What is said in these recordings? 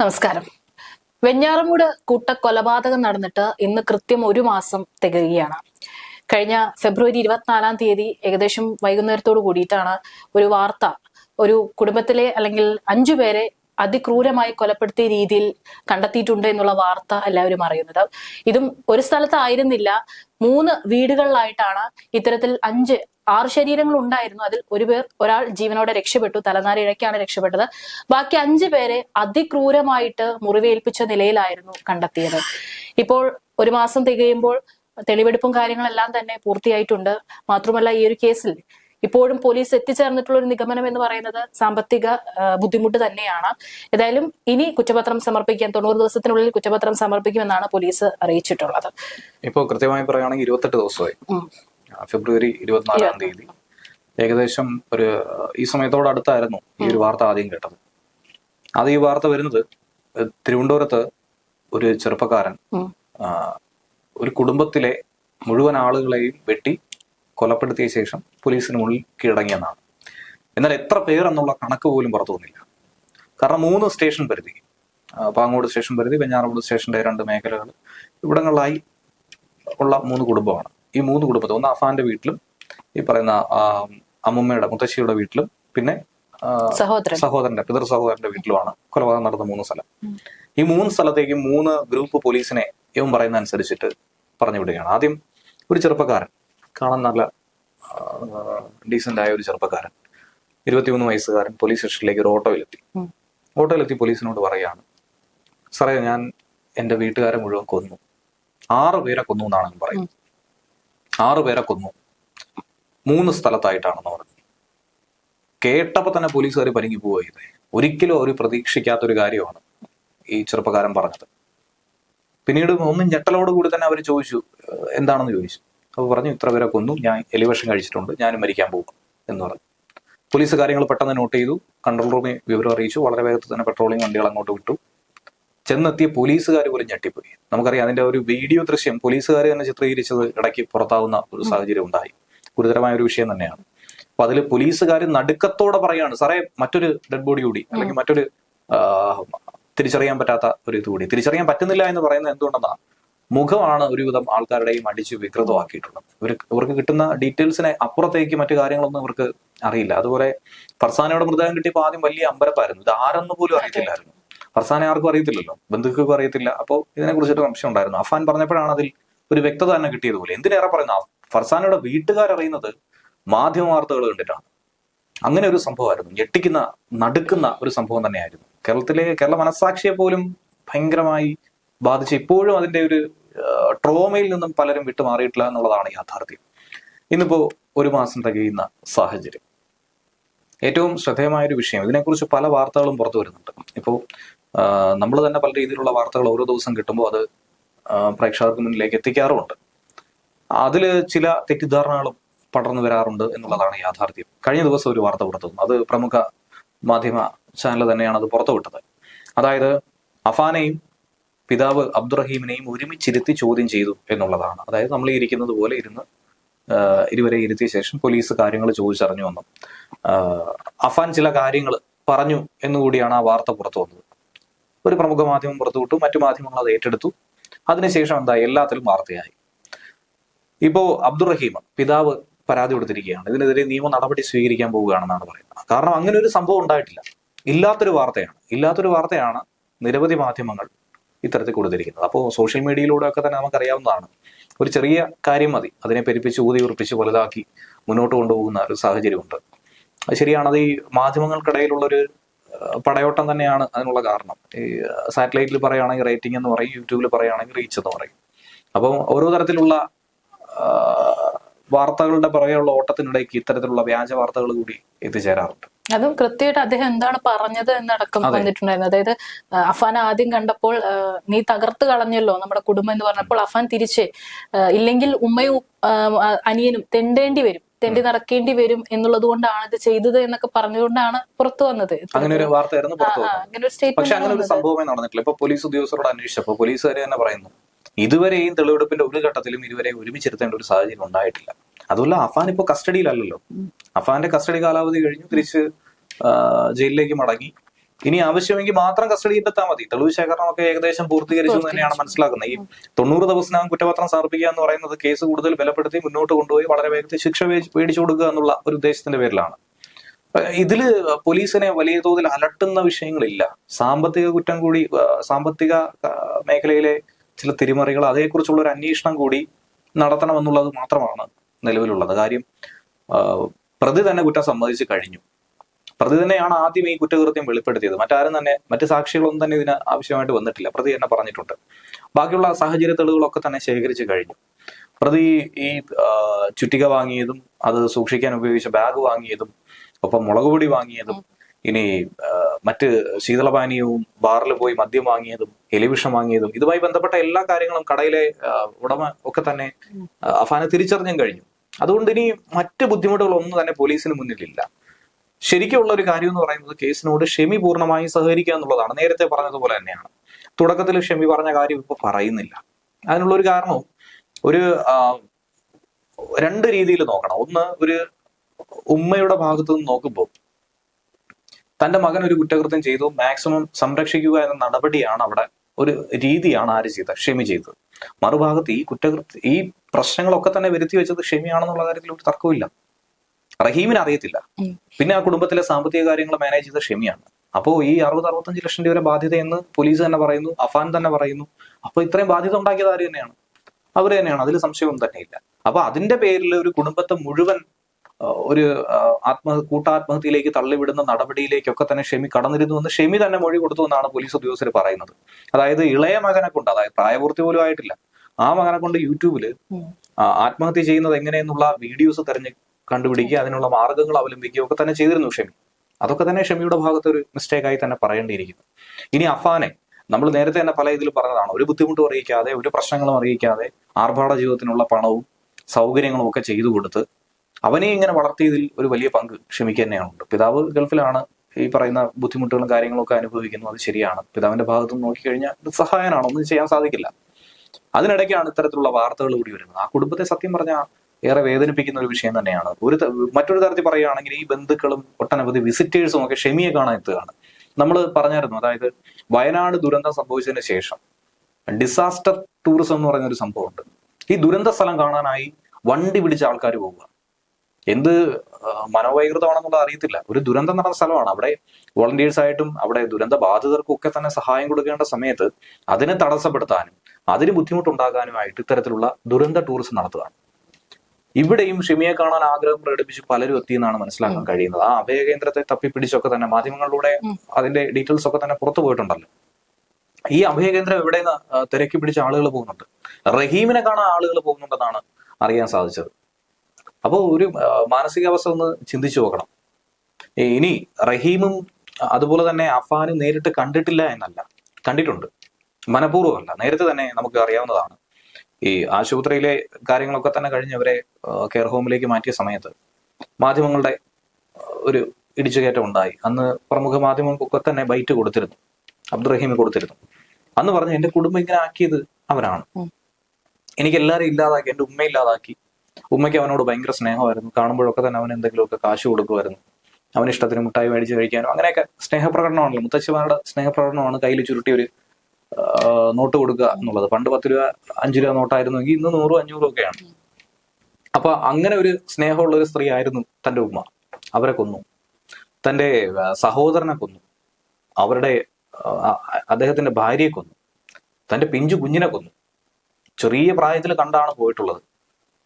നമസ്കാരം. വെഞ്ഞാറമൂട് കൂട്ടക്കൊലപാതകം നടന്നിട്ട് ഇന്ന് കൃത്യം ഒരു മാസം തികയുകയാണ്. കഴിഞ്ഞ ഫെബ്രുവരി ഇരുപത്തിനാലാം തീയതി ഏകദേശം വൈകുന്നേരത്തോട് കൂടിയിട്ടാണ് ഒരു വാർത്ത ഒരു കുടുംബത്തിലെ അല്ലെങ്കിൽ അഞ്ചു പേരെ അതിക്രൂരമായി കൊലപ്പെടുത്തിയ രീതിയിൽ കണ്ടെത്തിയിട്ടുണ്ട് എന്നുള്ള വാർത്ത എല്ലാവരും അറിയുന്നത്. ഇതും ഒരു സ്ഥലത്തായിരുന്നില്ല മൂന്ന് വീടുകളിലായിട്ടാണ് ഇത്തരത്തിൽ അഞ്ച് ആറ് ശരീരങ്ങൾ ഉണ്ടായിരുന്നു. അതിൽ ഒരു പേർ ഒരാൾ ജീവനോടെ രക്ഷപ്പെട്ടു. തലനാരിഴയ്ക്കാണ് രക്ഷപ്പെട്ടത്. ബാക്കി അഞ്ചു പേരെ അതിക്രൂരമായിട്ട് മുറിവേൽപ്പിച്ച നിലയിലായിരുന്നു കണ്ടെത്തിയത്. ഇപ്പോൾ ഒരു മാസം തികയുമ്പോൾ തെളിവെടുപ്പും കാര്യങ്ങളെല്ലാം തന്നെ പൂർത്തിയായിട്ടുണ്ട്. മാത്രമല്ല ഈ ഒരു കേസിൽ ഇപ്പോഴും പോലീസ് എത്തിച്ചേർന്നിട്ടുള്ള ഒരു നിഗമനം എന്ന് പറയുന്നത് സാമ്പത്തിക ബുദ്ധിമുട്ട് തന്നെയാണ്. ഏതായാലും ഇനി കുറ്റപത്രം സമർപ്പിക്കാൻ തൊണ്ണൂറ് ദിവസത്തിനുള്ളിൽ കുറ്റപത്രം സമർപ്പിക്കുമെന്നാണ് പോലീസ് അറിയിച്ചിട്ടുള്ളത്. ഇപ്പോൾ കൃത്യമായി പറയുകയാണെങ്കിൽ ഇരുപത്തെട്ട് ദിവസമായി. ഫെബ്രുവരി ഇരുപത്തിനാലാം തീയതി. ഏകദേശം ഒരു ഈ സമയത്തോട് അടുത്തായിരുന്നു ഈ ഒരു വാർത്ത ആദ്യം കേട്ടത്. അത് ഈ വാർത്ത വരുന്നത് തിരുവനന്തപുരത്ത് ഒരു ചെറുപ്പക്കാരൻ ഒരു കുടുംബത്തിലെ മുഴുവൻ ആളുകളെയും വെട്ടി കൊലപ്പെടുത്തിയ ശേഷം പോലീസിന് മുന്നിൽ കീഴടങ്ങിയെന്നാണ്. എന്നാൽ എത്ര പേർ എന്നുള്ള കണക്ക് പോലും പുറത്തു വന്നില്ല. കാരണം മൂന്ന് സ്റ്റേഷൻ പരിധി. പാങ്ങോട് സ്റ്റേഷൻ പരിധി വെഞ്ഞാറമൂട് സ്റ്റേഷന്റെ രണ്ട് മേഖലകൾ ഇവിടങ്ങളിലായി ഉള്ള മൂന്ന് കുടുംബമാണ്. ഈ മൂന്ന് കുടുംബത്തിൽ ഒന്ന് അഫാന്റെ വീട്ടിലും ഈ പറയുന്ന അമ്മുമ്മയുടെ മുത്തശ്ശിയുടെ വീട്ടിലും പിന്നെ സഹോദരൻ. സഹോദരന്റെ പിതൃ സഹോദരന്റെ വീട്ടിലുമാണ് കൊലപാതകം നടന്ന മൂന്ന് സ്ഥലം. ഈ മൂന്ന് സ്ഥലത്തേക്കും മൂന്ന് ഗ്രൂപ്പ് പോലീസിനെ ഇവൻ പറയുന്ന അനുസരിച്ചിട്ട് പറഞ്ഞു വിടുകയാണ് ആദ്യം ഒരു ചെറുപ്പക്കാരൻ കാണാൻ നല്ല ഡീസന്റ് ആയ ഒരു ചെറുപ്പക്കാരൻ. ഇരുപത്തിമൂന്ന് വയസ്സുകാരൻ പോലീസ് സ്റ്റേഷനിലേക്ക് ഒരു ഓട്ടോയിലെത്തി. ഓട്ടോയിൽ ഓട്ടോയിലെത്തി പോലീസിനോട് പറയാണ് സാറേ ഞാൻ എന്റെ വീട്ടുകാരെ മുഴുവൻ കൊന്നു. ആറ് പേരെ കൊന്നു എന്നാണ് അവൻ പറയുന്നത്. ആറ് പേരെ കൊന്നു. മൂന്ന് സ്ഥലത്തായിട്ടാണെന്ന് പറഞ്ഞു. കേട്ടപ്പോൾ തന്നെ പോലീസുകാർ പരിങ്ങി പോവുക ചെയ്തേ. ഒരിക്കലും അവർ പ്രതീക്ഷിക്കാത്തൊരു കാര്യമാണ് ഈ ചെറുപ്പക്കാരൻ പറഞ്ഞത്. പിന്നീട് ഒന്നും ഞെട്ടലോട് കൂടി തന്നെ അവർ ചോദിച്ചു എന്താണെന്ന് ചോദിച്ചു? അപ്പൊ പറഞ്ഞു ഇത്ര പേരെ കൊന്നു. ഞാൻ എലിവേഷൻ കഴിച്ചിട്ടുണ്ട്. ഞാനും മരിക്കാൻ പോകും എന്ന് പറഞ്ഞു. പോലീസ് കാര്യങ്ങൾ പെട്ടെന്ന് നോട്ട് ചെയ്തു. കൺട്രോൾ റൂമിൽ വിവരം അറിയിച്ചു. വളരെ വേഗത്തിൽ തന്നെ പെട്രോളിംഗ് വണ്ടികൾ അങ്ങോട്ട് വിട്ടു. ചെന്നെത്തിയ പോലീസുകാർ പോലും ഞെട്ടിപ്പോയി. നമുക്കറിയാം അതിന്റെ ഒരു വീഡിയോ ദൃശ്യം പോലീസുകാർ തന്നെ ചിത്രീകരിച്ചത് ഇടയ്ക്ക് പുറത്താവുന്ന ഒരു സാഹചര്യം ഉണ്ടായി. ഗുരുതരമായ ഒരു വിഷയം തന്നെയാണ്. അപ്പൊ അതിൽ പോലീസുകാർ നടുക്കത്തോടെ പറയാണ് സാറേ മറ്റൊരു ഡെഡ് ബോഡി കൂടി അല്ലെങ്കിൽ മറ്റൊരു തിരിച്ചറിയാൻ പറ്റാത്ത ഒരു ഇത് കൂടി. തിരിച്ചറിയാൻ പറ്റുന്നില്ല എന്ന് പറയുന്നത് എന്തുകൊണ്ടെന്നാ? മുഖമാണ് ഒരുവിധം ആൾക്കാരുടെയും അടിച്ച് വികൃതമാക്കിയിട്ടുള്ളത്. ഇവർ ഇവർക്ക് കിട്ടുന്ന ഡീറ്റെയിൽസിനെ അപ്പുറത്തേക്ക് മറ്റു കാര്യങ്ങളൊന്നും ഇവർക്ക് അറിയില്ല. അതുപോലെ ഫർസാനയുടെ മൃതദേഹം കിട്ടിയപ്പോൾ ആദ്യം വലിയ അമ്പരപ്പായിരുന്നു. ഇത് ആരെന്ന് പോലും അറിയത്തില്ലായിരുന്നു. ഫർസാനെ ആർക്കും അറിയത്തില്ലല്ലോ. ബന്ധുക്കൾക്കും അറിയത്തില്ല. അപ്പോൾ ഇതിനെ കുറിച്ചിട്ട് സംശയം ഉണ്ടായിരുന്നു. അഫാൻ പറഞ്ഞപ്പോഴാണ് അതിൽ ഒരു വ്യക്തത തന്നെ കിട്ടിയതുപോലെ എന്തിനേറെ പറയുന്ന? ഫർസാനയുടെ വീട്ടുകാരറിയുന്നത് മാധ്യമ വാർത്തകൾ കണ്ടിട്ടാണ്. അങ്ങനെ ഒരു സംഭവമായിരുന്നു. ഞെട്ടിക്കുന്ന നടുക്കുന്ന ഒരു സംഭവം തന്നെയായിരുന്നു. കേരളത്തിലെ കേരള മനസാക്ഷിയെ പോലും ഭയങ്കരമായി ബാധിച്ച് ഇപ്പോഴും അതിന്റെ ഒരു ട്രോമയിൽ നിന്നും പലരും വിട്ടുമാറിയിട്ടില്ല എന്നുള്ളതാണ് യാഥാർത്ഥ്യം. ഇന്നിപ്പോ ഒരു മാസം തികയുന്ന സാഹചര്യം. ഏറ്റവും ശ്രദ്ധേയമായ ഒരു വിഷയം ഇതിനെക്കുറിച്ച് പല വാർത്തകളും പുറത്തു വരുന്നുണ്ട്. ഇപ്പോൾ നമ്മൾ തന്നെ പല രീതിയിലുള്ള വാർത്തകൾ ഓരോ ദിവസം കിട്ടുമ്പോൾ അത് പ്രേക്ഷകർക്ക് മുന്നിലേക്ക് എത്തിക്കാറുമുണ്ട്. അതിൽ ചില തെറ്റിദ്ധാരണകളും പടർന്നു വരാറുണ്ട് എന്നുള്ളതാണ് യാഥാർത്ഥ്യം. കഴിഞ്ഞ ദിവസം ഒരു വാർത്ത പുറത്തു അത് പ്രമുഖ മാധ്യമ ചാനൽ തന്നെയാണ് അത് പുറത്തുവിട്ടത്. അതായത് അഫാനെയും പിതാവ് അബ്ദുറഹീമിനെയും ഒരുമിച്ചിരുത്തി ചോദ്യം ചെയ്തു എന്നുള്ളതാണ്. അതായത് നമ്മൾ ഇരിക്കുന്നത് പോലെ ഇരുന്ന് ഇരുവരെ ഇരുത്തിയ ശേഷം പോലീസ് കാര്യങ്ങൾ ചോദിച്ചറിഞ്ഞു വന്നു. അഫാൻ ചില കാര്യങ്ങൾ പറഞ്ഞു എന്നുകൂടിയാണ് ആ വാർത്ത പുറത്തു വന്നത്. ഒരു പ്രമുഖ മാധ്യമം പുറത്തുവിട്ടു മറ്റു മാധ്യമങ്ങൾ അത് ഏറ്റെടുത്തു. അതിനുശേഷം എന്താ എല്ലാത്തിലും വാർത്തയായി. ഇപ്പോ അബ്ദുറഹീം പിതാവ് പരാതി കൊടുത്തിരിക്കുകയാണ്. ഇതിനെതിരെ നിയമ നടപടി സ്വീകരിക്കാൻ പോവുകയാണെന്നാണ് പറയുന്നത്. കാരണം അങ്ങനെ ഒരു സംഭവം ഉണ്ടായിട്ടില്ല. ഇല്ലാത്തൊരു വാർത്തയാണ്. ഇല്ലാത്തൊരു വാർത്തയാണ് നിരവധി മാധ്യമങ്ങൾ ഇത്തരത്തിൽ കൊടുത്തിരിക്കുന്നത്. അപ്പോൾ സോഷ്യൽ മീഡിയയിലൂടെ ഒക്കെ തന്നെ നമുക്കറിയാവുന്നതാണ്. ഒരു ചെറിയ കാര്യം മതി. അതിനെ പെരുപ്പിച്ച് ഊതി ഉറപ്പിച്ച് വലുതാക്കി മുന്നോട്ട് കൊണ്ടുപോകുന്ന ഒരു സാഹചര്യമുണ്ട്. അത് ശരിയാണ്. അത് ഈ മാധ്യമങ്ങൾക്കിടയിലുള്ളൊരു പടയോട്ടം തന്നെയാണ് അതിനുള്ള കാരണം. ഈ സാറ്റലൈറ്റിൽ പറയുകയാണെങ്കിൽ റേറ്റിംഗ് എന്ന് പറയും യൂട്യൂബിൽ പറയുകയാണെങ്കിൽ റീച്ച് എന്ന് പറയും. അപ്പം ഓരോ തരത്തിലുള്ള വാർത്തകളുടെ പുറകെയുള്ള ഓട്ടത്തിനിടയ്ക്ക് ഇത്തരത്തിലുള്ള വ്യാജ വാർത്തകൾ കൂടി എത്തിച്ചേരാറുണ്ട്. അതും കൃത്യമായിട്ട് അദ്ദേഹം എന്താണ് പറഞ്ഞത് എന്നടക്കം. വന്നിട്ടുണ്ടായിരുന്നു. അതായത് അഫാൻ ആദ്യം കണ്ടപ്പോൾ നീ തകർത്ത് കളഞ്ഞല്ലോ നമ്മുടെ കുടുംബം എന്ന് പറഞ്ഞപ്പോൾ അഫാൻ തിരിച്ച് ഇല്ലെങ്കിൽ ഉമ്മയും അനിയനും തെണ്ടേണ്ടി വരും തെണ്ടി നടക്കേണ്ടി വരും എന്നുള്ളത് കൊണ്ടാണ് ഇത് ചെയ്തത് എന്നൊക്കെ പറഞ്ഞുകൊണ്ടാണ് പുറത്തു വന്നത്. അങ്ങനെ ഒരു വാർത്തയായിരുന്നു പുറത്തു പക്ഷെ അങ്ങനെ ഒരു സംഭവമേ നടന്നിട്ടില്ല. ഇപ്പൊ പോലീസ് ഉദ്യോഗസ്ഥരോട് അന്വേഷിച്ചപ്പോൾ പോലീസുകാർ തന്നെ പറയുന്നു. ഇതുവരെയും തെളിവെടുപ്പിന്റെ ഒരു ഘട്ടത്തിലും ഇതുവരെ ഒരുമിച്ചിരുത്തേണ്ട ഒരു സാഹചര്യം ഉണ്ടായിട്ടില്ല. അതുമല്ല അഫാൻ ഇപ്പൊ കസ്റ്റഡിയിലല്ലല്ലോ. അഫാന്റെ കസ്റ്റഡി കാലാവധി കഴിഞ്ഞു തിരിച്ച് ജയിലിലേക്ക് മടങ്ങി. ഇനി ആവശ്യമെങ്കിൽ മാത്രം കസ്റ്റഡിയിൽ എടുത്താൽ മതി. തെളിവ് ശേഖരണമൊക്കെ ഏകദേശം പൂർത്തീകരിച്ചു എന്ന് തന്നെയാണ് മനസ്സിലാക്കുന്നത്. ഈ തൊണ്ണൂറ് ദിവസത്തിനകം കുറ്റപത്രം സമർപ്പിക്കുക എന്ന് പറയുന്നത് കേസ് കൂടുതൽ ബലപ്പെടുത്തി മുന്നോട്ട് കൊണ്ടുപോയി വളരെ വേഗത്തിൽ ശിക്ഷ മേടിച്ചു കൊടുക്കുക എന്നുള്ള ഒരു ഉദ്ദേശത്തിന്റെ പേരിലാണ്. ഇതിൽ പോലീസിനെ വലിയ തോതിൽ അലട്ടുന്ന വിഷയങ്ങളില്ല. സാമ്പത്തിക കുറ്റം കൂടി സാമ്പത്തിക മേഖലയിലെ ചില തിരിമറികൾ അതേക്കുറിച്ചുള്ള ഒരു അന്വേഷണം കൂടി നടത്തണമെന്നുള്ളത് മാത്രമാണ് നിലവിലുള്ളത്. കാര്യം പ്രതി തന്നെ കുറ്റം സമ്മതിച്ച് കഴിഞ്ഞു. പ്രതി തന്നെയാണ് ആദ്യം ഈ കുറ്റകൃത്യം വെളിപ്പെടുത്തിയത്. മറ്റാരും തന്നെ മറ്റ് സാക്ഷികളൊന്നും തന്നെ ഇതിന് ആവശ്യമായിട്ട് വന്നിട്ടില്ല. പ്രതി തന്നെ പറഞ്ഞിട്ടുണ്ട്. ബാക്കിയുള്ള സാഹചര്യ തെളിവുകളൊക്കെ തന്നെ ശേഖരിച്ചു കഴിഞ്ഞു. പ്രതി ഈ ചുറ്റിക വാങ്ങിയതും അത് സൂക്ഷിക്കാൻ ഉപയോഗിച്ച ബാഗ് വാങ്ങിയതും ഒപ്പം മുളക് പൊടി വാങ്ങിയതും ഇനി മറ്റ് ശീതളപാനീയവും ബാറിൽ പോയി മദ്യം വാങ്ങിയതും എലിവിഷം വാങ്ങിയതും ഇതുമായി ബന്ധപ്പെട്ട എല്ലാ കാര്യങ്ങളും കടയിലെ ഉടമ ഒക്കെ തന്നെ അഫാനെ തിരിച്ചറിഞ്ഞും കഴിഞ്ഞു. അതുകൊണ്ട് ഇനി മറ്റ് ബുദ്ധിമുട്ടുകളൊന്നും തന്നെ പോലീസിന് മുന്നിലില്ല. ശരിക്കുള്ള ഒരു കാര്യം എന്ന് പറയുന്നത് കേസിനോട് ഷെമി പൂർണമായി സഹകരിക്കുക എന്നുള്ളതാണ്. നേരത്തെ പറഞ്ഞതുപോലെ തന്നെയാണ്. തുടക്കത്തിൽ ഷെമി പറഞ്ഞ കാര്യം ഇപ്പൊ പറയുന്നില്ല. അതിനുള്ള ഒരു കാരണവും ഒരു രണ്ട് രീതിയിൽ നോക്കണം. ഒന്ന് ഒരു ഉമ്മയുടെ ഭാഗത്തു നിന്ന് നോക്കുമ്പോൾ തന്റെ മകൻ ഒരു കുറ്റകൃത്യം ചെയ്തു. മാക്സിമം സംരക്ഷിക്കുക എന്ന നടപടിയാണ് അവിടെ ഒരു രീതിയാണ് ആര് ചെയ്തത് ക്ഷമി ചെയ്തത്. മറുഭാഗത്ത് ഈ കുറ്റകൃത്യ ഈ പ്രശ്നങ്ങളൊക്കെ തന്നെ വരുത്തി വെച്ചത് ഷെമിയാണെന്നുള്ള കാര്യത്തിൽ ഒരു തർക്കമില്ല റഹീമിന് അറിയത്തില്ല. പിന്നെ ആ കുടുംബത്തിലെ സാമ്പത്തിക കാര്യങ്ങൾ മാനേജ് ചെയ്ത ക്ഷമിയാണ് അപ്പോൾ ഈ അറുപത് അറുപത്തഞ്ച് ലക്ഷം രൂപ ബാധ്യതയെന്ന് പോലീസ് തന്നെ പറയുന്നു അഫാൻ തന്നെ പറയുന്നു. അപ്പൊ ഇത്രയും ബാധ്യത ഉണ്ടാക്കിയത് ആര് തന്നെയാണ്? അവർ തന്നെയാണ്. അതിൽ സംശയവും തന്നെയില്ല. അപ്പൊ അതിന്റെ പേരിൽ ഒരു കുടുംബത്തെ മുഴുവൻ ഒരു ആത്മ കൂട്ടാത്മഹത്യയിലേക്ക് തള്ളിവിടുന്ന നടപടിയിലേക്കൊക്കെ തന്നെ ഷെമി കടന്നിരുന്നു എന്ന് ഷെമി തന്നെ മൊഴി കൊടുത്തു എന്നാണ് പോലീസ് ഉദ്യോഗസ്ഥർ പറയുന്നത്. അതായത് ഇളയ മകനെ കൊണ്ട് അതായത് പ്രായപൂർത്തി പോലും ആയിട്ടില്ല. ആ മകനെ കൊണ്ട് യൂട്യൂബിൽ ആത്മഹത്യ ചെയ്യുന്നത് എങ്ങനെയെന്നുള്ള വീഡിയോസ് തെരഞ്ഞ് കണ്ടുപിടിക്കുക അതിനുള്ള മാർഗങ്ങൾ അവലംബിക്കുക ഒക്കെ തന്നെ ചെയ്തിരുന്നു ഷെമി. അതൊക്കെ തന്നെ ഷെമിയുടെ ഭാഗത്ത് ഒരു മിസ്റ്റേക്ക് ആയി തന്നെ പറയേണ്ടിയിരിക്കുന്നു. ഇനി അഫാനെ നമ്മൾ നേരത്തെ തന്നെ പല ഇതിൽ പറഞ്ഞതാണ് ഒരു ബുദ്ധിമുട്ടും അറിയിക്കാതെ ഒരു പ്രശ്നങ്ങളും അറിയിക്കാതെ ആർഭാട ജീവിതത്തിനുള്ള പണവും സൗകര്യങ്ങളും ഒക്കെ ചെയ്തു കൊടുത്ത് അവനെ ഇങ്ങനെ വളർത്തിയതിൽ ഒരു വലിയ പങ്ക് ഷെമിക്ക് തന്നെയാണുണ്ട്. പിതാവ് ഗൾഫിലാണ് ഈ പറയുന്ന ബുദ്ധിമുട്ടുകളും കാര്യങ്ങളൊക്കെ അനുഭവിക്കുന്നു അത് ശരിയാണ്. പിതാവിന്റെ ഭാഗത്ത് നിന്ന് നോക്കിക്കഴിഞ്ഞാൽ ഇത് സഹായനാണ് ഒന്നും ചെയ്യാൻ സാധിക്കില്ല. അതിനിടയ്ക്കാണ് ഇത്തരത്തിലുള്ള വാർത്തകൾ കൂടി വരുന്നത്. ആ കുടുംബത്തെ സത്യം പറഞ്ഞാൽ ഏറെ വേദനിപ്പിക്കുന്ന ഒരു വിഷയം തന്നെയാണ്. ഒരു മറ്റൊരു തരത്തിൽ പറയുകയാണെങ്കിൽ ഈ ബന്ധുക്കളും ഒട്ടനവധി വിസിറ്റേഴ്സും ഒക്കെ ഷെമിയെ കാണാൻ എത്തുകയാണ്. നമ്മൾ പറഞ്ഞായിരുന്നു അതായത് വയനാട് ദുരന്തം സംഭവിച്ചതിന് ശേഷം ഡിസാസ്റ്റർ ടൂറിസം എന്ന് പറയുന്ന ഒരു സംഭവമുണ്ട്. ഈ ദുരന്ത സ്ഥലം കാണാനായി വണ്ടി പിടിച്ച ആൾക്കാർ പോവുക. എന്ത് മനോവൈകൃതമാണെന്നുള്ളത് അറിയത്തില്ല. ഒരു ദുരന്തം നടന്ന സ്ഥലമാണ്. അവിടെ വോളണ്ടിയേഴ്സ് ആയിട്ടും അവിടെ ദുരന്ത ബാധിതർക്കും ഒക്കെ തന്നെ സഹായം കൊടുക്കേണ്ട സമയത്ത് അതിനെ തടസ്സപ്പെടുത്താനും അതിന് ബുദ്ധിമുട്ടുണ്ടാകാനുമായിട്ട് ഇത്തരത്തിലുള്ള ദുരന്ത ടൂറിസം നടത്തുകയാണ്. ഇവിടെയും ഷിമിയെ കാണാൻ ആഗ്രഹം പ്രകടിപ്പിച്ച് പലരും എത്തിയെന്നാണ് മനസ്സിലാക്കാൻ കഴിയുന്നത്. ആ അഭയകേന്ദ്രത്തെ തപ്പിപ്പിടിച്ചൊക്കെ തന്നെ മാധ്യമങ്ങളിലൂടെ അതിന്റെ ഡീറ്റെയിൽസ് ഒക്കെ തന്നെ പുറത്തു പോയിട്ടുണ്ടല്ലോ. ഈ അഭയകേന്ദ്രം എവിടെ നിന്ന് തിരക്കി പിടിച്ച ആളുകൾ പോകുന്നുണ്ട്. റഹീമിനെ കാണാൻ ആളുകൾ പോകുന്നുണ്ടെന്നാണ് അറിയാൻ സാധിച്ചത്. അപ്പോൾ ഒരു മാനസികാവസ്ഥ ഒന്ന് ചിന്തിച്ചു നോക്കണം. ഇനി റഹീമും അതുപോലെ തന്നെ അഫാനും നേരിട്ട് കണ്ടിട്ടില്ല എന്നല്ല. കണ്ടിട്ടുണ്ട്. മനഃപൂർവമല്ല. നേരത്തെ തന്നെ നമുക്ക് അറിയാവുന്നതാണ്. ഈ ആശുപത്രിയിലെ കാര്യങ്ങളൊക്കെ തന്നെ കഴിഞ്ഞ് അവരെ കെയർ ഹോമിലേക്ക് മാറ്റിയ സമയത്ത് മാധ്യമങ്ങളുടെ ഒരു ഇടിച്ചുകയറ്റം ഉണ്ടായി. അന്ന് പ്രമുഖ മാധ്യമങ്ങൾക്കൊക്കെ തന്നെ ബൈറ്റ് കൊടുത്തിരുന്നു. അബ്ദുറഹീം കൊടുത്തിരുന്നു. അന്ന് പറഞ്ഞു എന്റെ കുടുംബം ഇങ്ങനെ ആക്കിയത് അവരാണ്. എനിക്ക് എല്ലാവരും ഇല്ലാതാക്കി എന്റെ ഉമ്മ ഇല്ലാതാക്കി ഉമ്മയ്ക്ക് അവനോട് ഭയങ്കര സ്നേഹമായിരുന്നു. കാണുമ്പോഴൊക്കെ തന്നെ അവൻ എന്തെങ്കിലുമൊക്കെ കാശ് കൊടുക്കുമായിരുന്നു. അവന് ഇഷ്ടത്തിന് മുട്ടായി മേടിച്ച് കഴിക്കാനും അങ്ങനെയൊക്കെ സ്നേഹപ്രകടനമാണല്ലോ. മുത്തച്ഛന്മാരുടെ സ്നേഹപ്രകടനമാണ് കയ്യിൽ ചുരുട്ടി ഒരു നോട്ട് കൊടുക്കുക എന്നുള്ളത്. പണ്ട് പത്ത് രൂപ അഞ്ച് രൂപ നോട്ടായിരുന്നെങ്കിൽ ഇന്ന് നൂറും അഞ്ഞൂറും ഒക്കെയാണ്. അപ്പൊ അങ്ങനെ ഒരു സ്നേഹമുള്ള ഒരു സ്ത്രീ ആയിരുന്നു തന്റെ ഉമ്മ. അവരെ കൊന്നു. തന്റെ സഹോദരനെ കൊന്നു. അവരുടെ അദ്ദേഹത്തിന്റെ ഭാര്യയെ കൊന്നു. തന്റെ പിഞ്ചു കുഞ്ഞിനെ കൊന്നു. ചെറിയ പ്രായത്തിൽ കണ്ടാണ് പോയിട്ടുള്ളത്.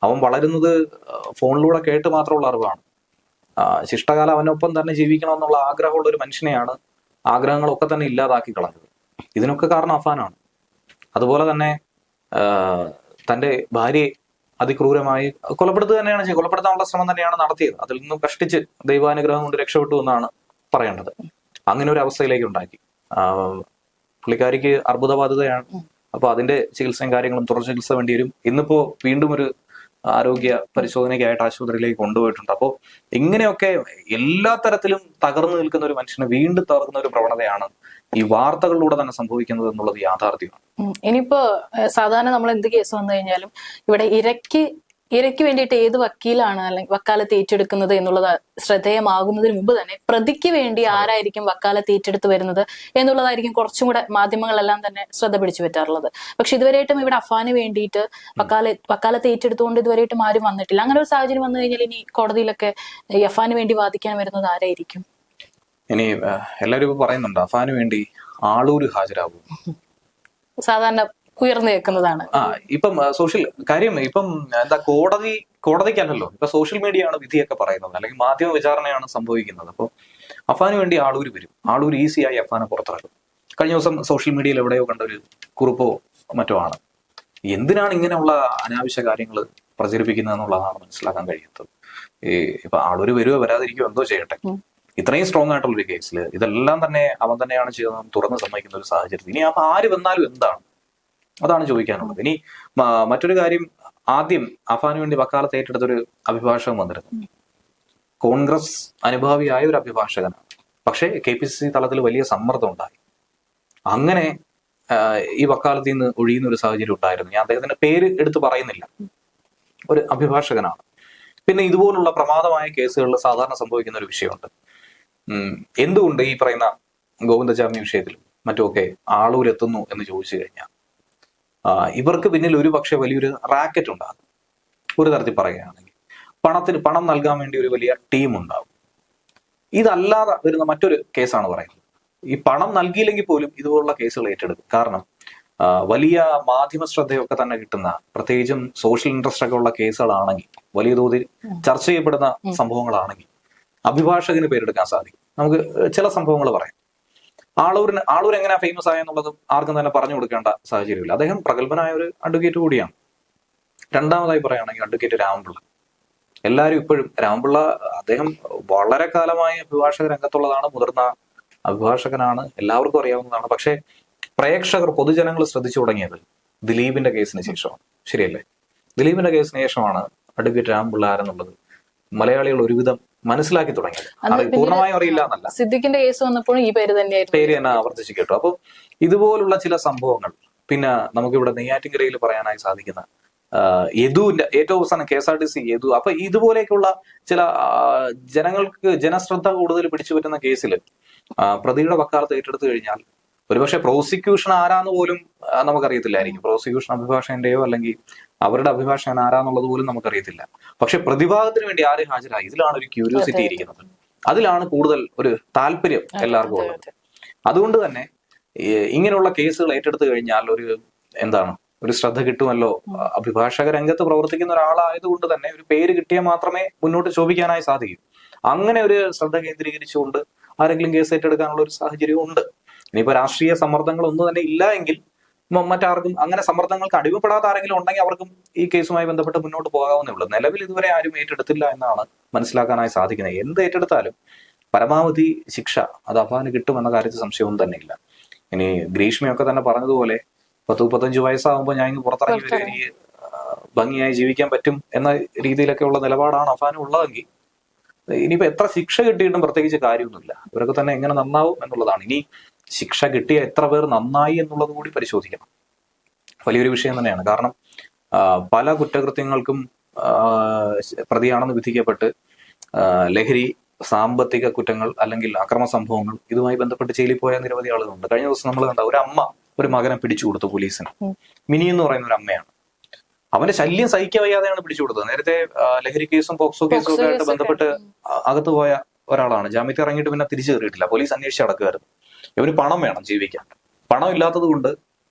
അവൻ വളരുന്നത് ഫോണിലൂടെ കേട്ട് മാത്രമുള്ള അറിവാണ്. ശിഷ്ടകാലം അവനൊപ്പം തന്നെ ജീവിക്കണമെന്നുള്ള ആഗ്രഹമുള്ള ഒരു മനുഷ്യനെയാണ് ആഗ്രഹങ്ങളൊക്കെ തന്നെ ഇല്ലാതാക്കി കളഞ്ഞത്. ഇതിനൊക്കെ കാരണം അഫാനാണ്. അതുപോലെ തന്നെ തന്റെ ഭാര്യയെ അതിക്രൂരമായി കൊലപ്പെടുത്തുക തന്നെയാണ് കൊലപ്പെടുത്താനുള്ള ശ്രമം തന്നെയാണ് നടത്തിയത്. അതിൽ നിന്നും കഷ്ടിച്ച് ദൈവാനുഗ്രഹം കൊണ്ട് രക്ഷപ്പെട്ടു എന്നാണ് പറയേണ്ടത്. അങ്ങനെ ഒരു അവസ്ഥയിലേക്ക് ഉണ്ടാക്കി. പുള്ളിക്കാരിക്ക് അർബുദബാധിതയാണ്. അപ്പൊ അതിന്റെ ചികിത്സയും കാര്യങ്ങളും തുടർ ചികിത്സ വേണ്ടി വരും. ഇന്നിപ്പോ വീണ്ടും ഒരു ആരോഗ്യ പരിശോധനയ്ക്കായിട്ട് ആശുപത്രിയിലേക്ക് കൊണ്ടുപോയിട്ടുണ്ട് അപ്പോൾ ഇങ്ങനെയൊക്കെ എല്ലാ തരത്തിലും തകർന്നു നിൽക്കുന്ന ഒരു മനുഷ്യനെ വീണ്ടും തകർക്കുന്ന ഒരു പ്രവണതയാണ് ഈ വാർത്തകളിലൂടെ തന്നെ സംഭവിക്കുന്നത് എന്നുള്ളത് യാഥാർത്ഥ്യമാണ്. ഇനിയിപ്പോ സാധാരണ നമ്മൾ എന്ത് കേസ് വന്നു കഴിഞ്ഞാലും ഇവിടെ ഇരയ്ക്ക് ഇരയ്ക്ക് വേണ്ടിയിട്ട് ഏത് വക്കീലാണ് അല്ലെങ്കിൽ വക്കാലത്ത് ഏറ്റെടുക്കുന്നത് എന്നുള്ളത് ശ്രദ്ധേയമാകുന്നതിന് മുമ്പ് തന്നെ പ്രതിക്ക് വേണ്ടി ആരായിരിക്കും വക്കാലത്ത് ഏറ്റെടുത്ത് വരുന്നത് എന്നുള്ളതായിരിക്കും കുറച്ചും കൂടെ മാധ്യമങ്ങളെല്ലാം തന്നെ ശ്രദ്ധ പിടിച്ചു പറ്റാറുള്ളത്. പക്ഷെ ഇതുവരെയായിട്ടും ഇവിടെ അഫാന് വേണ്ടിയിട്ട് വക്കാല വക്കാലത്ത് ഏറ്റെടുത്തുകൊണ്ട് ഇതുവരെയായിട്ടും ആരും വന്നിട്ടില്ല. അങ്ങനെ ഒരു സാഹചര്യം വന്നു കഴിഞ്ഞാൽ ഇനി കോടതിയിലൊക്കെ ഈ അഫാന് വേണ്ടി വാദിക്കാൻ വരുന്നത് ആരായിരിക്കും? ഇനി എല്ലാവരും ഇപ്പൊ പറയുന്നുണ്ട് അഫാന് വേണ്ടി ആളൂര് ഹാജരാകും. സാധാരണ ഉയർന്നു കേൾക്കുന്നതാണ് ആ ഇപ്പം സോഷ്യൽ കാര്യം ഇപ്പം എന്താ കോടതി കോടതിക്കല്ലല്ലോ. ഇപ്പൊ സോഷ്യൽ മീഡിയ ആണ് വിധിയൊക്കെ പറയുന്നത്. അല്ലെങ്കിൽ മാധ്യമ വിചാരണയാണ് സംഭവിക്കുന്നത്. അപ്പോൾ അഫാന് വേണ്ടി ആളൂര് വരും. ആളൂർ ഈസിയായി അഫാനെ പുറത്തിറക്കും. കഴിഞ്ഞ ദിവസം സോഷ്യൽ മീഡിയയിൽ എവിടെയോ കണ്ട ഒരു കുറിപ്പോ മറ്റോ ആണ്. എന്തിനാണ് ഇങ്ങനെയുള്ള അനാവശ്യ കാര്യങ്ങൾ പ്രചരിപ്പിക്കുന്നത് എന്നുള്ളതാണ് മനസ്സിലാക്കാൻ കഴിയാത്തത്. ഈ ഇപ്പൊ ആളൂര് വരുവോ വരാതിരിക്കുമോ എന്തോ ചെയ്യട്ടെ. ഇത്രയും സ്ട്രോങ് ആയിട്ടുള്ള ഒരു കേസിൽ ഇതെല്ലാം തന്നെ അവൻ തന്നെയാണ് ചെയ്തതെന്ന് തുറന്ന് സമ്മതിക്കുന്ന ഒരു സാഹചര്യത്തിൽ. ഇനി അപ്പൊ ആര് വന്നാലും എന്താണ്? അതാണ് ചോദിക്കാനുള്ളത്. ഇനി മറ്റൊരു കാര്യം ആദ്യം അഫാന് വേണ്ടി വക്കാലത്ത് ഏറ്റെടുത്തൊരു അഭിഭാഷകൻ വന്നിരുന്നു. കോൺഗ്രസ് അനുഭാവിയായ ഒരു അഭിഭാഷകനാണ്. പക്ഷേ കെ പി സി സി തലത്തിൽ വലിയ സമ്മർദ്ദം ഉണ്ടായി. അങ്ങനെ ഈ വക്കാലത്തിൽ നിന്ന് ഒഴിയുന്ന ഒരു സാഹചര്യം ഉണ്ടായിരുന്നു. ഞാൻ അദ്ദേഹത്തിന്റെ പേര് എടുത്തു പറയുന്നില്ല. ഒരു അഭിഭാഷകനാണ്. പിന്നെ ഇതുപോലുള്ള പ്രമാദമായ കേസുകളിൽ സാധാരണ സംഭവിക്കുന്ന ഒരു വിഷയമുണ്ട്. എന്തുകൊണ്ട് ഈ പറയുന്ന ഗോവിന്ദജാമ്യ വിഷയത്തിലും മറ്റുമൊക്കെ ആളൂരെത്തുന്നു എന്ന് ചോദിച്ചു കഴിഞ്ഞാൽ ഇവർക്ക് പിന്നിൽ ഒരു പക്ഷെ വലിയൊരു റാക്കറ്റ് ഉണ്ടാകും. ഒരു തരത്തിൽ പറയുകയാണെങ്കിൽ പണത്തിന് പണം നൽകാൻ വേണ്ടി ഒരു വലിയ ടീം ഉണ്ടാകും. ഇതല്ലാതെ വരുന്ന മറ്റൊരു കേസാണ് പറയുന്നത്. ഈ പണം നൽകിയില്ലെങ്കിൽ പോലും ഇതുപോലുള്ള കേസുകൾ ഏറ്റെടുക്കും. കാരണം വലിയ മാധ്യമ ശ്രദ്ധയൊക്കെ തന്നെ കിട്ടുന്ന പ്രത്യേകിച്ചും സോഷ്യൽ ഇൻട്രസ്റ്റ് ഒക്കെ ഉള്ള കേസുകളാണെങ്കിൽ വലിയ തോതിൽ ചർച്ച ചെയ്യപ്പെടുന്ന സംഭവങ്ങളാണെങ്കിൽ അഭിഭാഷകന് പേരെടുക്കാൻ സാധിക്കും. നമുക്ക് ചില സംഭവങ്ങൾ പറയാം. ആളൂരിന് ആളൂർ എങ്ങനെ ഫേമസ് ആയെന്നുള്ളത് ആർക്കും തന്നെ പറഞ്ഞു കൊടുക്കേണ്ട സാഹചര്യമില്ല. അദ്ദേഹം പ്രഗത്ഭനായ ഒരു അഡ്വക്കേറ്റ് കൂടിയാണ്. രണ്ടാമതായി പറയുകയാണെങ്കിൽ അഡ്വക്കേറ്റ് രാമപിള്ള എല്ലാവരും ഇപ്പോഴും രാമപിള്ള അദ്ദേഹം വളരെ കാലമായി അഭിഭാഷക രംഗത്തുള്ളതാണ് മുതിർന്ന അഭിഭാഷകനാണ് എല്ലാവർക്കും അറിയാവുന്നതാണ്. പക്ഷേ പ്രേക്ഷകർ പൊതുജനങ്ങൾ ശ്രദ്ധിച്ചു തുടങ്ങിയത് ദിലീപിന്റെ കേസിന് ശേഷമാണ്. ശരിയല്ലേ? ദിലീപിന്റെ കേസിന് ശേഷമാണ് അഡ്വക്കേറ്റ് രാമപിള്ള ആരെന്നുള്ളത്. മലയാളികൾ ഒരുവിധം മനസ്സിലാക്കി തുടങ്ങിയത്. പൂർണമായും അറിയില്ല എന്നല്ല. സിദ്ദിഖിന്റെ കേസ് വന്നപ്പോഴും ഈ പേര് തന്നെയായിരുന്നു. പേര് തന്നെ ആവർത്തിച്ച് കേട്ടു അപ്പോൾ ഇതുപോലുള്ള ചില സംഭവങ്ങൾ പിന്നെ നമുക്കിവിടെ നെയ്യാറ്റിൻകരയിൽ പറയാനായി സാധിക്കുന്ന യദുവിന്റെ ഏറ്റവും അവസാനം K S R T C Yadu. അപ്പൊ ഇതുപോലെയൊക്കെയുള്ള ചില ജനങ്ങൾക്ക് ജനശ്രദ്ധ കൂടുതൽ പിടിച്ചു പറ്റുന്ന കേസിൽ പ്രതിയുടെ വക്കാലത്ത് ഏറ്റെടുത്തു കഴിഞ്ഞാൽ ഒരുപക്ഷെ പ്രോസിക്യൂഷൻ ആരാന്ന് പോലും നമുക്കറിയത്തില്ലായിരിക്കും. പ്രോസിക്യൂഷൻ അഭിഭാഷകന്റെയോ അല്ലെങ്കിൽ അവരുടെ അഭിഭാഷകൻ ആരാന്നുള്ളത് പോലും നമുക്കറിയത്തില്ല. പക്ഷെ പ്രതിഭാഗത്തിന് വേണ്ടി ആര് ഹാജരായി? ഇതിലാണ് ഒരു ക്യൂരിയോസിറ്റി. ഇരിക്കുന്നത്. അതിലാണ് കൂടുതൽ ഒരു താല്പര്യം എല്ലാവർക്കും ഉള്ളത്. അതുകൊണ്ട് തന്നെ ഇങ്ങനെയുള്ള കേസുകൾ ഏറ്റെടുത്തു കഴിഞ്ഞാൽ ഒരു എന്താണ് ഒരു ശ്രദ്ധ കിട്ടുമല്ലോ? അഭിഭാഷക രംഗത്ത് പ്രവർത്തിക്കുന്ന ഒരാളായതുകൊണ്ട് തന്നെ ഒരു പേര് കിട്ടിയാൽ മാത്രമേ മുന്നോട്ട് ശോഭിക്കാനായി സാധിക്കൂ. അങ്ങനെ ഒരു ശ്രദ്ധ കേന്ദ്രീകരിച്ചുകൊണ്ട് ആരെങ്കിലും കേസ് ഏറ്റെടുക്കാനുള്ള ഒരു സാഹചര്യം ഉണ്ട് ഇനിയിപ്പോ രാഷ്ട്രീയ സമ്മർദ്ദങ്ങൾ ഒന്നും തന്നെ ഇല്ല എങ്കിൽ മറ്റാർക്കും അങ്ങനെ സമ്മർദ്ദങ്ങൾക്ക് അടിമപ്പെടാത്ത ആരെങ്കിലും ഉണ്ടെങ്കിൽ അവർക്കും ഈ കേസുമായി ബന്ധപ്പെട്ട് മുന്നോട്ട് പോകാവുന്നേ ഉള്ളൂ. നിലവിൽ ഇതുവരെ ആരും ഏറ്റെടുത്തില്ല എന്നാണ് മനസ്സിലാക്കാനായി സാധിക്കുന്നത്. എന്ത് ഏറ്റെടുത്താലും പരമാവധി ശിക്ഷ അത് അഫാന് കിട്ടുമെന്ന കാര്യത്തിൽ സംശയവും തന്നെ ഇല്ല ഇനി ഗ്രീഷ്മയൊക്കെ തന്നെ പറഞ്ഞതുപോലെ പത്ത് മുപ്പത്തഞ്ച് വയസ്സാകുമ്പോൾ ഞാൻ ഇങ്ങ് പുറത്തിറങ്ങി വരും. എനിക്ക് ഭംഗിയായി ജീവിക്കാൻ പറ്റും എന്ന രീതിയിലൊക്കെ ഉള്ള നിലപാടാണ് അഫാന് ഉള്ളതെങ്കിൽ ഇനിയിപ്പോ എത്ര ശിക്ഷ കിട്ടിയിട്ടും പ്രത്യേകിച്ച് കാര്യമൊന്നുമില്ല. ഇവരൊക്കെ തന്നെ എങ്ങനെ നന്നാവും എന്നുള്ളതാണ്. ഇനി ശിക്ഷ കിട്ടിയ എത്ര പേർ നന്നായി എന്നുള്ളത് കൂടി പരിശോധിക്കണം. വലിയൊരു വിഷയം തന്നെയാണ്. കാരണം പല കുറ്റകൃത്യങ്ങൾക്കും പ്രതിയാണെന്ന് വിധിക്കപ്പെട്ട് ലഹരി സാമ്പത്തിക കുറ്റങ്ങൾ അല്ലെങ്കിൽ അക്രമ സംഭവങ്ങൾ ഇതുമായി ബന്ധപ്പെട്ട് ജയിലിൽ പോയ നിരവധി ആളുകളുണ്ട്. കഴിഞ്ഞ ദിവസം നമ്മൾ കണ്ട ഒരു അമ്മ ഒരു മകനെ പിടിച്ചു കൊടുത്തു പോലീസിന്. മിനി എന്ന് പറയുന്ന ഒരു അമ്മയാണ്. അവന്റെ ശല്യം സഹിക്കവയ്യാതെയാണ് പിടിച്ചു കൊടുത്തത്. നേരത്തെ ലഹരി കേസും പോക്സോ കേസും ഒക്കെ ആയിട്ട് ബന്ധപ്പെട്ട് അകത്തുപോയ അകത്ത് പോയ ഒരാളാണ്. ജാമ്യത്തിൽ ഇറങ്ങിയിട്ട് പിന്നെ തിരിച്ചു കയറിയിട്ടില്ല. പോലീസ് അന്വേഷിച്ച് നടക്കുകയായിരുന്നു ഇവന് പണം വേണം ജീവിക്കാൻ. പണം ഇല്ലാത്തത് കൊണ്ട്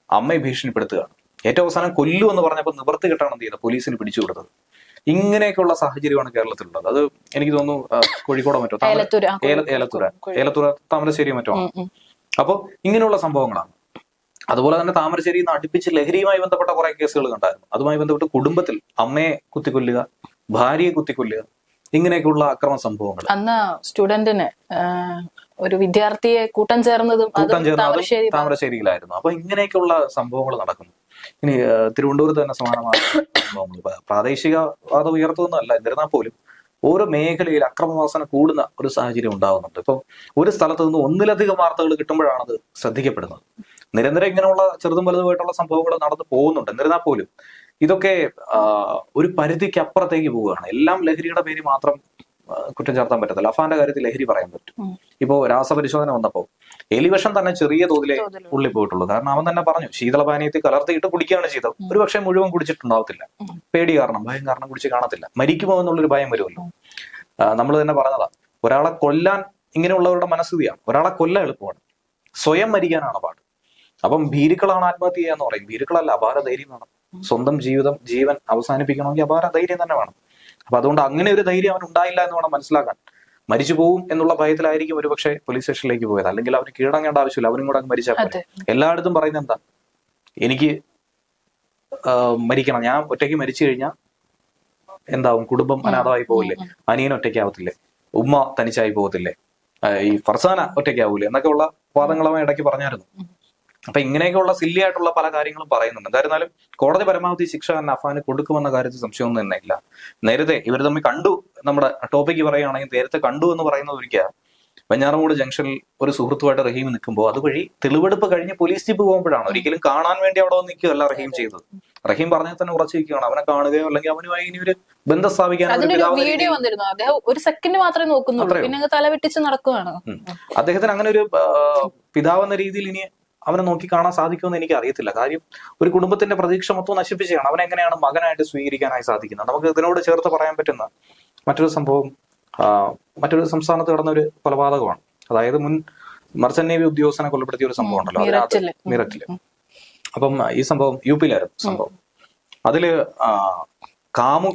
അമ്മയെ ഭീഷണിപ്പെടുത്തുകയാണ് ഏറ്റവും അവസാനം കൊല്ലു എന്ന് പറഞ്ഞപ്പോൾ നിവർത്തി കെട്ടാണ് എന്ത് ചെയ്യുന്നത് പോലീസിന് പിടിച്ചു കൊടുത്തത്. ഇങ്ങനെയൊക്കെയുള്ള സാഹചര്യമാണ് കേരളത്തിലുള്ളത്. അത് എനിക്ക് തോന്നുന്നു കോഴിക്കോടോ മറ്റോ? ഏലത്തുര. ഏലത്തൂര. താമരശ്ശേരി മറ്റോ? ആണ്. അപ്പോൾ ഇങ്ങനെയുള്ള സംഭവങ്ങളാണ്. അതുപോലെ തന്നെ താമരശ്ശേരിയിൽ നിന്ന് അടുപ്പിച്ച് ലഹരിയുമായി ബന്ധപ്പെട്ട കുറെ കേസുകൾ കണ്ടായിരുന്നു. അതുമായി ബന്ധപ്പെട്ട് കുടുംബത്തിൽ അമ്മയെ കുത്തിക്കൊല്ലുക ഭാര്യയെ കുത്തിക്കൊല്ലുക ഇങ്ങനെയൊക്കെയുള്ള അക്രമ സംഭവങ്ങൾ. അന്ന് സ്റ്റുഡന്റിന് ഒരു വിദ്യാർത്ഥിയെ കൂട്ടം ചേർന്നതും കൂട്ടം താമരശ്ശേരിയിലായിരുന്നു. അപ്പൊ ഇങ്ങനെയൊക്കെയുള്ള സംഭവങ്ങൾ നടക്കുന്നു. ഇനി തിരുവനന്തപുരത്ത് തന്നെ സമാനമായ സംഭവങ്ങൾ. പ്രാദേശികവാദം ഉയർത്തുന്നതല്ല. എന്നിരുന്നാൽ പോലും ഓരോ മേഖലയിൽ അക്രമവാസന കൂടുന്ന ഒരു സാഹചര്യം ഉണ്ടാകുന്നുണ്ട് ഇപ്പം ഒരു സ്ഥലത്ത് നിന്ന് ഒന്നിലധികം വാർത്തകൾ കിട്ടുമ്പോഴാണ് അത് ശ്രദ്ധിക്കപ്പെടുന്നത്. നിരന്തരം ഇങ്ങനെയുള്ള ചെറുതും വലുതുമായിട്ടുള്ള സംഭവങ്ങൾ നടന്നു പോകുന്നുണ്ട്. എന്നിരുന്നാൽ പോലും ഇതൊക്കെ ഒരു പരിധിക്ക് അപ്പുറത്തേക്ക് പോവുകയാണ്. എല്ലാം ലഹരിയുടെ പേര് മാത്രം കുറ്റം ചാർത്താൻ പറ്റത്തില്ല. അഫാന്റെ കാര്യത്തിൽ ലഹരി പറയാൻ പറ്റും. ഇപ്പോ രാസപരിശോധന വന്നപ്പോ എലിവിഷം തന്നെ ചെറിയ തോതിലെ ഉള്ളിൽ ഉള്ളി. പോയിട്ടുള്ളൂ. കാരണം അവൻ തന്നെ പറഞ്ഞു ശീതളപാനീയത്തിൽ കലർത്തിയിട്ട് കുടിക്കുകയാണ് ചെയ്തത്. ഒരു പക്ഷേ മുഴുവൻ കുടിച്ചിട്ടുണ്ടാവത്തില്ല. പേടി കാരണം ഭയം കാരണം കുടിച്ച് കാണത്തില്ല. മരിക്കുമോ എന്നുള്ളൊരു ഭയം വരുമല്ലോ. നമ്മൾ തന്നെ പറഞ്ഞതാ ഒരാളെ കൊല്ലാൻ ഇങ്ങനെയുള്ളവരുടെ മനസ്ഥിതിയാണ്. ഒരാളെ കൊല്ലാൻ എളുപ്പമാണ്. സ്വയം മരിക്കാനാണ് പാട്. അപ്പം ഭീരുക്കളാണ് ആത്മഹത്യ ചെയ്യാന്ന് പറയും. ഭീരുക്കളല്ല അപാര ധൈര്യം വേണം. സ്വന്തം ജീവിതം ജീവൻ അവസാനിപ്പിക്കണമെങ്കിൽ അപാര ധൈര്യം തന്നെ വേണം. അപ്പൊ അതുകൊണ്ട് അങ്ങനെ ഒരു ധൈര്യം അവൻ ഉണ്ടായില്ല എന്ന് വേണം മനസ്സിലാക്കാൻ. മരിച്ചു പോകും എന്നുള്ള ഭയത്തിലായിരിക്കും ഒരു പക്ഷേ പോലീസ് സ്റ്റേഷനിലേക്ക് പോയത്. അല്ലെങ്കിൽ അവർ കീഴടങ്ങേണ്ട ആവശ്യമില്ല. അവനും കൂടെ അങ്ങ് മരിച്ചാൽ പോലെ എല്ലായിടത്തും പറയുന്നത് എന്താ? എനിക്ക് മരിക്കണം. ഞാൻ ഒറ്റയ്ക്ക് മരിച്ചു കഴിഞ്ഞാൽ എന്താവും? കുടുംബം അനാഥമായി പോകില്ലേ അനിയൻ ഒറ്റയ്ക്കാവത്തില്ലേ? ഉമ്മ തനിച്ചായി പോകത്തില്ലേ ഈ ഫർസാന ഒറ്റയ്ക്കാവൂലേ? എന്നൊക്കെയുള്ള വാദങ്ങൾ അവൻ ഇടയ്ക്ക് പറഞ്ഞായിരുന്നു. അപ്പൊ ഇങ്ങനെയൊക്കെയുള്ള സില്ലി ആയിട്ടുള്ള പല കാര്യങ്ങളും പറയുന്നുണ്ട്. എന്തായിരുന്നാലും കോടതി പരമാവധി ശിക്ഷ തന്നെ അഫാന് കൊടുക്കുമെന്ന കാര്യത്തിൽ സംശയമൊന്നും തന്നെ ഇല്ല. നേരത്തെ ഇവർ തമ്മിൽ കണ്ടു നമ്മുടെ ടോപ്പിക്ക് പറയുകയാണെങ്കിൽ നേരത്തെ കണ്ടു എന്ന് പറയുന്നത് ഒരിക്കൽ വെഞ്ഞാറമൂട് ജംഗ്ഷനിൽ ഒരു സുഹൃത്തുമായിട്ട് റഹീം നിൽക്കുമ്പോൾ അതുവഴി തെളിവെടുപ്പ് കഴിഞ്ഞ് പോലീസ് ജീപ്പ് പോകുമ്പോഴാണ് ഒരിക്കലും കാണാൻ വേണ്ടി അവിടെ വന്ന് നിൽക്കുകയല്ല റഹീം ചെയ്തത്. റഹീം പറഞ്ഞാൽ തന്നെ ഉറച്ചു നിൽക്കുകയാണ്. അവനെ കാണുകയോ അല്ലെങ്കിൽ അവനുമായി ഇനി ഒരു ബന്ധം എന്ന വീഡിയോ വന്നിരുന്നു. അദ്ദേഹം ഒരു സെക്കൻഡ് മാത്രമേ നോക്കുന്നുള്ളൂ. പിന്നെ തല വെട്ടിച്ച് നടക്കുകയാണ് അദ്ദേഹത്തിന് അങ്ങനെ ഒരു പിതാവെന്ന രീതിയിൽ ഇനി അവനെ നോക്കി കാണാൻ സാധിക്കുമെന്ന് എനിക്ക് അറിയത്തില്ല കാര്യം ഒരു കുടുംബത്തിന്റെ പ്രതീക്ഷ മൊത്തം നശിപ്പിച്ചാണ് അവനെങ്ങനെയാണ് മകനായിട്ട് സ്വീകരിക്കാനായി സാധിക്കുന്നത്? നമുക്ക് ഇതിനോട് ചേർത്ത് പറയാൻ പറ്റുന്ന മറ്റൊരു സംഭവം മറ്റൊരു സംസ്ഥാനത്ത് കടന്ന ഒരു കൊലപാതകമാണ്. അതായത് മുൻ മർച്ചന്റ് നേവി ഉദ്യോഗസ്ഥനെ കൊലപ്പെടുത്തിയ ഒരു സംഭവം ഉണ്ടല്ലോ. അതിനകത്ത് മീററ്റിൽ. അപ്പം ഈ സംഭവം യു പിയിലായിരുന്നു സംഭവം. അതിൽ കാമു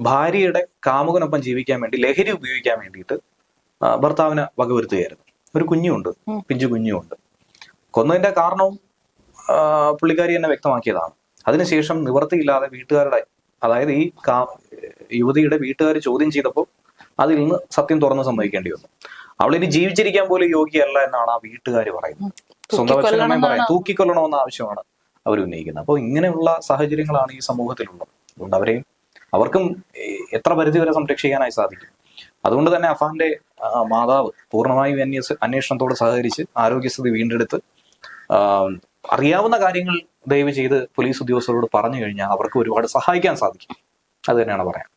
ഭാര്യയുടെ കാമുകനൊപ്പം ജീവിക്കാൻ വേണ്ടി ലഹരി ഉപയോഗിക്കാൻ വേണ്ടിയിട്ട് ഭർത്താവിനെ വകവരുത്തുകയായിരുന്നു. ഒരു കുഞ്ഞുണ്ട്. പിഞ്ചു കുഞ്ഞുമുണ്ട്. കൊന്നതിന്റെ കാരണവും പുള്ളിക്കാരി തന്നെ വ്യക്തമാക്കിയതാണ്. അതിനുശേഷം നിവർത്തിയില്ലാതെ വീട്ടുകാരുടെ അതായത് ഈ കാ യുവതിയുടെ വീട്ടുകാർ ചോദ്യം ചെയ്തപ്പോൾ അതിൽ നിന്ന് സത്യം തുറന്ന് സമ്മതിക്കേണ്ടി വന്നു. അവളിനി ജീവിച്ചിരിക്കാൻ പോലും യോഗ്യല്ല എന്നാണ് ആ വീട്ടുകാർ പറയുന്നത്. സ്വന്തം അച്ഛനമ്മയും പറയാം തൂക്കിക്കൊല്ലണമെന്ന ആവശ്യമാണ് അവർ ഉന്നയിക്കുന്നത്. അപ്പോൾ ഇങ്ങനെയുള്ള സാഹചര്യങ്ങളാണ് ഈ സമൂഹത്തിലുള്ളത്. അതുകൊണ്ട് അവരെയും അവർക്കും എത്ര പരിധി വരെ സംരക്ഷിക്കാനായി സാധിക്കും. അതുകൊണ്ട് തന്നെ അഫാന്റെ മാതാവ് പൂർണമായും അന്വേഷ അന്വേഷണത്തോട് സഹകരിച്ച് ആരോഗ്യസ്ഥിതി വീണ്ടെടുത്ത് അറിയാവുന്ന കാര്യങ്ങൾ ദയവ് ചെയ്ത് പോലീസ് ഉദ്യോഗസ്ഥരോട് പറഞ്ഞു കഴിഞ്ഞാൽ അവർക്ക് ഒരുപാട് സഹായിക്കാൻ സാധിക്കും. അത് തന്നെയാണ് പറയാൻ